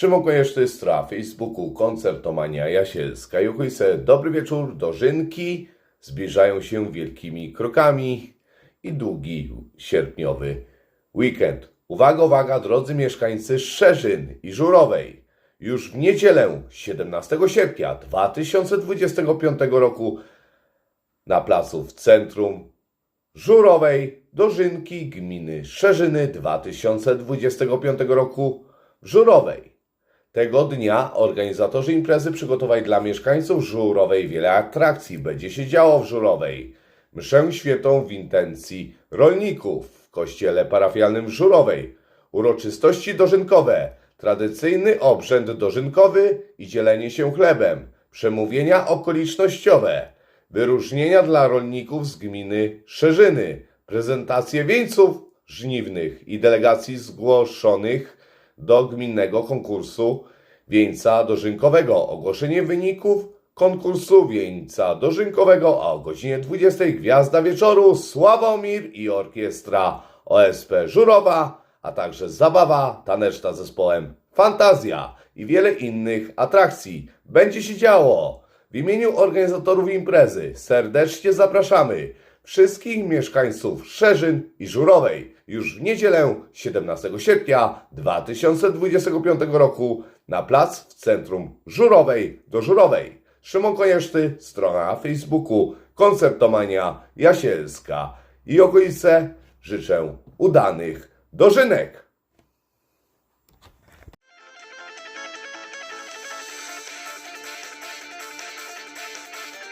Szymon Konieczny, stra Facebooku, koncertomania Jasielska. Juchujse, dobry wieczór, dożynki zbliżają się wielkimi krokami i długi sierpniowy weekend. Uwaga, uwaga, drodzy mieszkańcy Szerzyn i Żurowej. Już w niedzielę 17 sierpnia 2025 roku na placu w centrum Żurowej Dożynki Gminy Szerzyny 2025 roku w Żurowej. Tego dnia organizatorzy imprezy przygotowali dla mieszkańców Żurowej wiele atrakcji. Będzie się działo w Żurowej. Mszę świętą w intencji rolników w kościele parafialnym w Żurowej. Uroczystości dożynkowe, tradycyjny obrzęd dożynkowy i dzielenie się chlebem, przemówienia okolicznościowe, wyróżnienia dla rolników z gminy Szerzyny, prezentacje wieńców żniwnych i delegacji zgłoszonych do gminnego konkursu wieńca dożynkowego. Ogłoszenie wyników konkursu wieńca dożynkowego, a o godzinie 20 Gwiazda Wieczoru Sławomir i orkiestra OSP Żurowa, a także zabawa taneczna zespołem Fantazja i wiele innych atrakcji. Będzie się działo. W imieniu organizatorów imprezy serdecznie zapraszamy wszystkich mieszkańców Szerzyn i Żurowej już w niedzielę 17 sierpnia 2025 roku na plac w centrum Żurowej do Żurowej. Szymon Konieczny, strona na Facebooku, koncertomania Jasielska i okolice. Życzę udanych dożynek.